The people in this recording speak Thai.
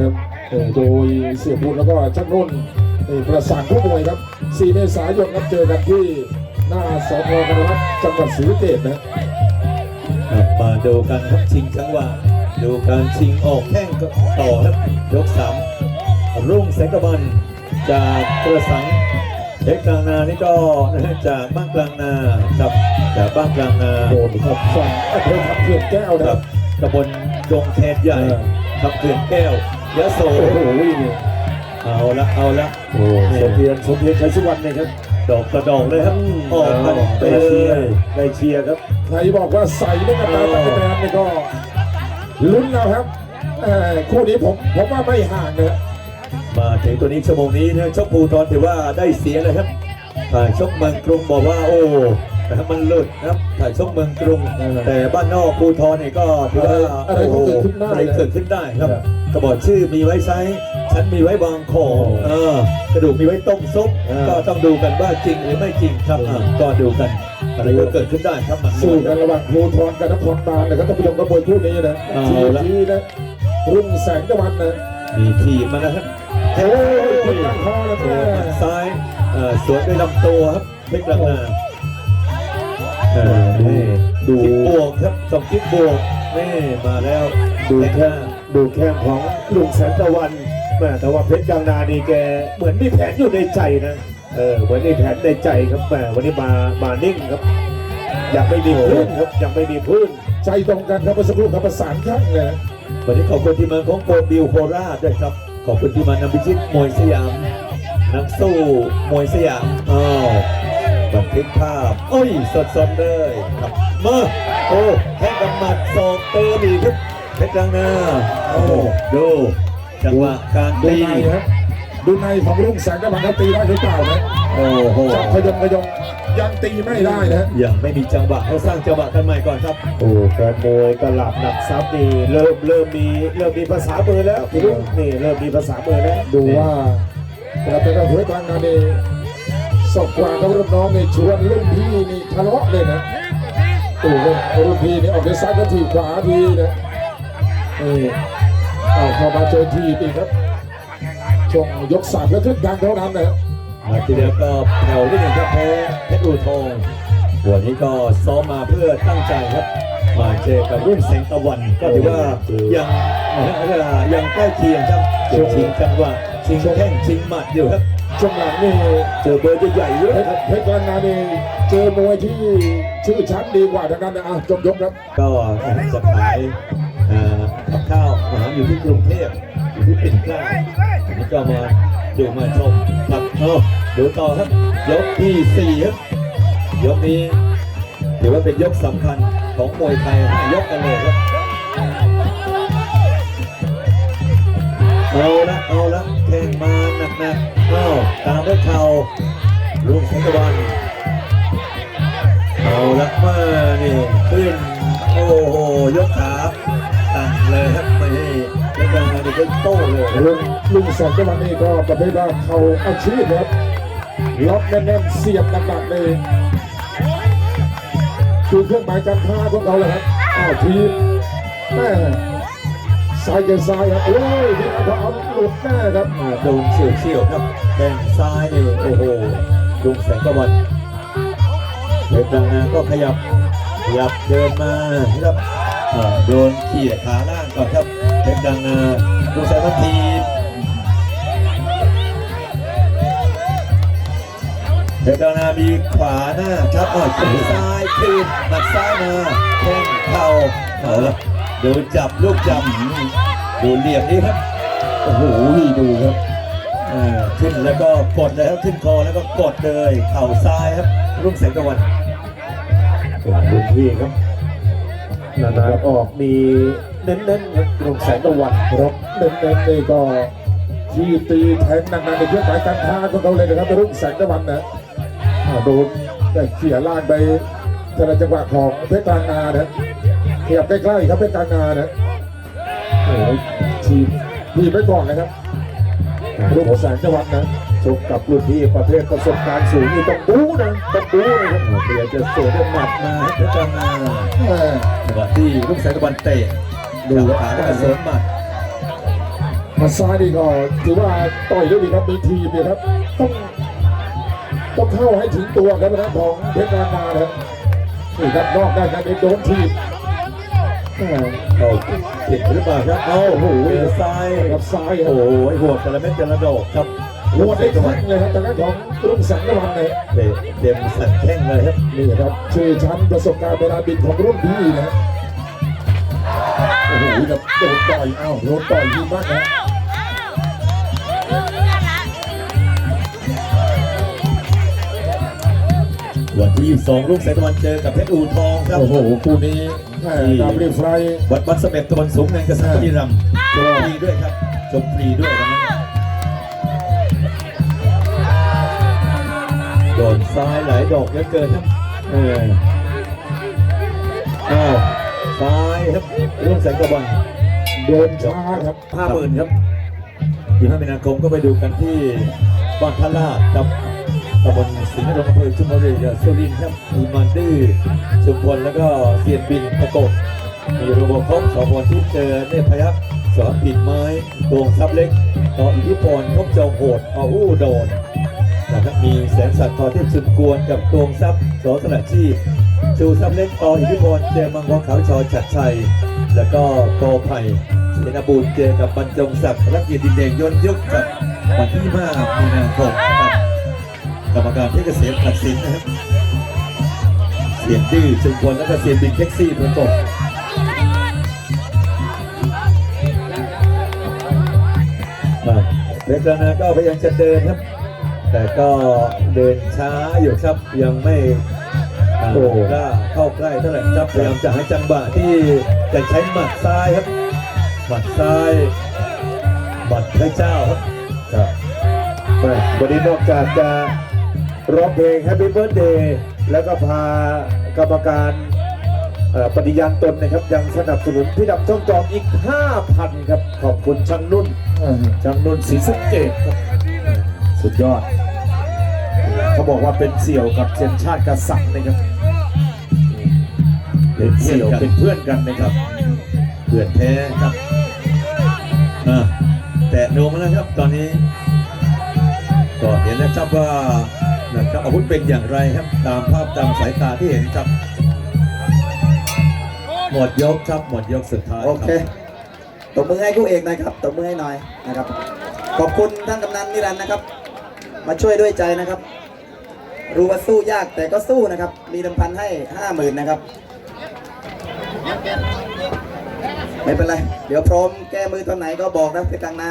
นะครับเอ่อโดยเสียบุญแล้วก็ชักนุ่นเอ่อประสานผู้มวยครับ 4 เมษายนครับเจอกันที่หน้าสพกนรัตน์จังหวัดศรีสะเกษนะครับมาดูกันครับชิงจังหวะดูการชิงออกแข้งก็ต่อครับยกสามรุ่งแสงตะวันจากกระสังเด็กกลางนานี่ก็นะฮะจากบ้านกลางนาครับจากบ้านกลางนาโดนครับฝั่งอำเภอคำเขื่อนแก้วนะคครัรับบตำบลดงแคนใหญ่เออครับเขื่อนแก้ว ยะโสโอ้โหเอาละเอาละโอ้สมเพียรสมเพียรชัยสุวรรณนะครับ ดอกกระดองเลยครับออกกันไปได้เลเชียร์ยได้เชียร์ครับใครบอกว่าใส่ไม่กระตาตะกะแตนนี่ก็ลุ้นแล้วครับเอ่อคู่นี้ผมผมว่าไม่ห่างนะมาถึงตัวนี้ชั่วโมงนี้นะชกภูทรถือว่าได้เสียเลยครับถ่ายชกเมืองกรุงบอกว่าโอ้ นะครับมันหลุดนะครับถ่ายชกเมืองกรุง แต่บ้านนอกภูทรเนี่ยก็ถือว่าอะไรก็เกิดขึ้นได้อะไรเกิดขึ้นได้ครับครับกระบอกชื่อมีไว้ใช้ฉันมีไว้วางของโอ้เออกระดูกมีไว้ต้มซุปอ่า ก็ต้องดูกันว่าจริงหรือไม่จริงครับอ่าก็ดูกันอะไรก็เกิดขึ้นได้ครับมันสู้กันระหว่างภูทรกับนครบาลนะครับท่านผู้ชมกระบวนคู่นี้นะเอาทีละ ทีนะรุ่งแสงตะวันนะมีทีมมานะครับ โอ้ยคนตั้งคอแล้วเอแม่อหมัดซ้ายเอ่อสวนด้วยลำตัวครับเพชรกลางนาเอ่อ นี่ดูคิดบวกครับสองคิดบวกนี่มาแล้วดูแข้งหแค่น้าดูแข้งของลุงแสนตะวันแม่แต่ว่าเพชรกลางนานี่แกเหมือนมีแผนอยู่ในใจนะเออเหมือนมีแผนในใจครับแม่วันนี้มามานิ่งครับยังไม่มีพื้นครับยังไม่มีพื้นใจตรงกันครับเมื่อสักครู่ครับประสานข้างเลยนะวันนี้ขอบคุณทีมงานของโปรบิวโคราชด้วยครับขอบคุณทีมงานนำพิชิตมวยสยามนักสู้มวยสยามอ้าว บันทึกภาพโอ้ยสดสดๆเลยครับมาโอ้แค่กำมัดศอกเตอร์ดีครับเพชรกลางนาโอ้ดูจังหวะการดูตีในนะครับดูในของรุ่งแสงตะวันเขาตีได้หรือเปล่านะโอ้โหจับพยงพยงยังตีไม่ได้นะยังไม่มีจังหวะเขาสร้างจังหวะกันใหม่ก่อนครับ โอ้แฟนมวยตลาดหลักทรัพย์นี่เริ่มเริ่มมีเริ่มมีภาษามือแล้วพี่ลุงนี่เริ่มมีภาษามือแล้วดูว่าเราเป็นกระเพื่อกลางงานนี่ สอบกว่ากับรุ่นน้องในี่ชวนรุ่นพี่นี่ทะเลาะเลยนะโอ้โหรุ่นพี่นี่ออกในซ้ายก็ทีบขวาทีนะนี่เอาเข้ามาเจอทีอีกครับช่วงยกสามแล้วขึ้นดังเท่านั้นนะครับมาทีเดียวก็แผ่วนิดหนึ่งครับแพ้เพชรอูทองวันนี้ก็ซ้อมมาเพื่อตั้งใจครับ มาเจอกับรุ่นแสงตะวันก็ถือว่ายังนะฮะเรียกว่ายังใกล้เคียงครับชิงจังหวะชิงแข้งชิงหมัดอยู่ครับ ช่วงหลังนี่เจอเบอร์ใหญ่ๆเยอะเพชรเพชรกลางงานนี่เจอมวยที่ชื่อชั้นดีกว่าทั้งนั้นนะอะจบยกครับ ก็จะขายเอ่อกับข้าวอาหารอยู่ที่กรุงเทพอยู่ที่ปิ่นเกล้าวันนี้ก็มาดูมาชมครับเอาดูต่อครับ ยกที่สี่ครับยกนี้ถือว่าเป็นยกสำคัญของมวยไทยห้ายกกันเลยครับ ตะวันเอาละมานี่ขึ้นโอ้โหยกขาตั้งเลยครับไม่ให้เป็นยังไงนี่ก็โต้เลยครับลุงลุงแสงตะวันนี่ก็ประเภทว่าเขาอาชีพนะครับล็อกแน่นๆเสียบหนักๆเลยคือเครื่องหมายการค้าของเขาเลยครับอ้าวทีมแม่ซ้ายกับซ้ายครับโอ้ยทีมเขาเอาหลุดแน่ครับอ่าโดนเฉียวเฉียวๆครับแข้งซ้ายนี่โอ้โห ลุงแสงตะวันเพชรดังนาก็ขยับขยับเดินมาครับโดนเขี่ยขาล่างก่อนครับเพชรดังนาลุงแสงทันทีเพชรดังนามีขวาหน้าครับอ่าขีซ้ายคืนหมัดซ้ายมาแข้งเข่าเอาละดูจับลูกจับดูเหลี่ยมนี้ครับโอ้โหดูครับ เอ่อขึ้นแล้วก็กดเลยครับขึ้นคอแล้วก็กดเลยเข่าซ้ายครับรุ่งแสงตะวันรุ่นพี่ครับนานๆออกมีเน้นๆครับลุงแสนตะวันรบเน้นๆนี่ก็ที่ตีแทงหนักๆในเครื่องหมายการค้าของเขาเลยนะครับรุ่งแสงตะวันนะอ้าวโดนได้เขี่ยล่างไปแต่ละจังหวะของเพชรกลางนานะขยับใกล้ๆครับเพชรกลางนานะโอ้โหทีบทีบไปก่อนนะครับ รุ่งแสงตะวันนะชกกับรุ่นพี่ประเภทประสบการณ์สูงนี่ต้องบู๊นะต้องบู๊เลยครับพยายามจะสวนด้วยหมัดมาครับเพชรกลางนาแม่จังหวะที่รุ่งแสงตะวันเตะดูขาแล้วก็เสริมหมัดมาซ้ายนี่ก็ถือว่าต่อยได้ดีครับมีทีมเนี่ยครับต้องต้องเข้าให้ถึงตัวครับนะของเพชรนานานะครับนี่ครับนอกได้ครับเอ็นโดนทีมอ่า เอาผิดหรือเปล่าครับ เอาโอ้โหซ้ายกับซ้ายโอ้โหหัวแต่ละเม็ดแต่ละดอกครับหัวได้แข้งเลยครับทางด้านของรุ่งแสงตะวันเลยเต็มเต็มสันแข้งเลยครับนี่ครับชื่อชั้นประสบการณ์เวลาบินของรุ่นพี่นะโอ้โหแบบโดนต่อยเอ้าโดนต่อยดีมากนะวันที่22รุ่งแสงตะวันเจอกับเพชรอู่ทองครับ โอ้โห คู่นี้ ดับเบิลไฟวัดวัดเสม็ดตะวันสูงในกษัตริย์บุรีรัมย์ชมฟรีด้วยครับชมฟรีด้วยวันนั้นโดนซ้ายหลายดอกเหลือเกินครับเอออ้าวซ้ายครับรุ่งแสงตะวันโดนช้าครับห้าหมื่นครับยี่ห้ามีนาคมก็ไปดูกันที่บ้านท่าลาดกับ ตำบลสิงห์นรงอำเภอชุมพรกับสุรินทร์ครับมีมันดื้อชุมพลแล้วก็เซียนบินประกบมีโรโบคอปสองคนที่เจอเนพยัคฆ์สอนปิดไม้ตวงซับเล็กต่ออิทธิพลทบจองโหดเอาอู้โดนนะครับมีแสงสัตว์ทอเทพสุดกวนกับตวงซับสอสลัดชีพชูซับเล็กต่ออิทธิพลเจอมังกรขาวชอฉัดชัย แล้วก็โกไผ่เสนาบูรเจอกับบรรจงศักดิ์รักเกียรติดินแดงยนยุคกับวันที่5มีนาคม นะครับกรรมการที่เกษมตัดสินนะครับ เสียงดื้อชุมพลแล้วก็เสียงบินแท็กซี่ประกบอะเพชรนาก็พยายามจะเดินครับ แต่ก็เดินช้าอยู่ครับยังไม่อ่าโอ้โหกล้าเข้าใกล้เท่าไหร่ครับพยายามจะหาจังหวะที่จะใช้หมัดซ้ายครับ หมัดซ้ายหมัดพระเจ้าครับครับแม่วันนี้นอกจากจะ ร้องเพลง Happy Birthday แล้วก็พากรรมการเอ่อปฏิญาณตนนะครับ ยังสนับสนุนพี่ดำช่องจอมอีก 5,000 ครับ ขอบคุณช่างนุ่นอ่าช่างนุ่นศรีสะเกดครับสุดยอด เขาบอกว่าเป็นเสี่ยวกับเซนชาติกษัตริย์นะครับเป็นเสี่ยวเป็นเพื่อนกันนะครับเพื่อนแท้ครับอะแต่โนมาแล้วครับตอนนี้ ก็เห็นแล้วครับว่า นะครับอาวุธเป็นอย่างไรครับ ตามภาพตามสายตาที่เห็นครับ หมดยกครับหมดยกสุดท้ายโอเค ตบมือให้คู่เอกหนะครับ ตบมือให้หน่อยนะครับ ขอบคุณท่านกำนันนิรันดร์นะครับ มาช่วยด้วยใจนะครับ รู้ว่าสู้ยากแต่ก็สู้นะครับ มีดิมพันให้ห้าหมื่นนะครับ ไม่เป็นไร เดี๋ยวพร้อมแก้มือตอนไหนก็บอกนะเพชรกลางนา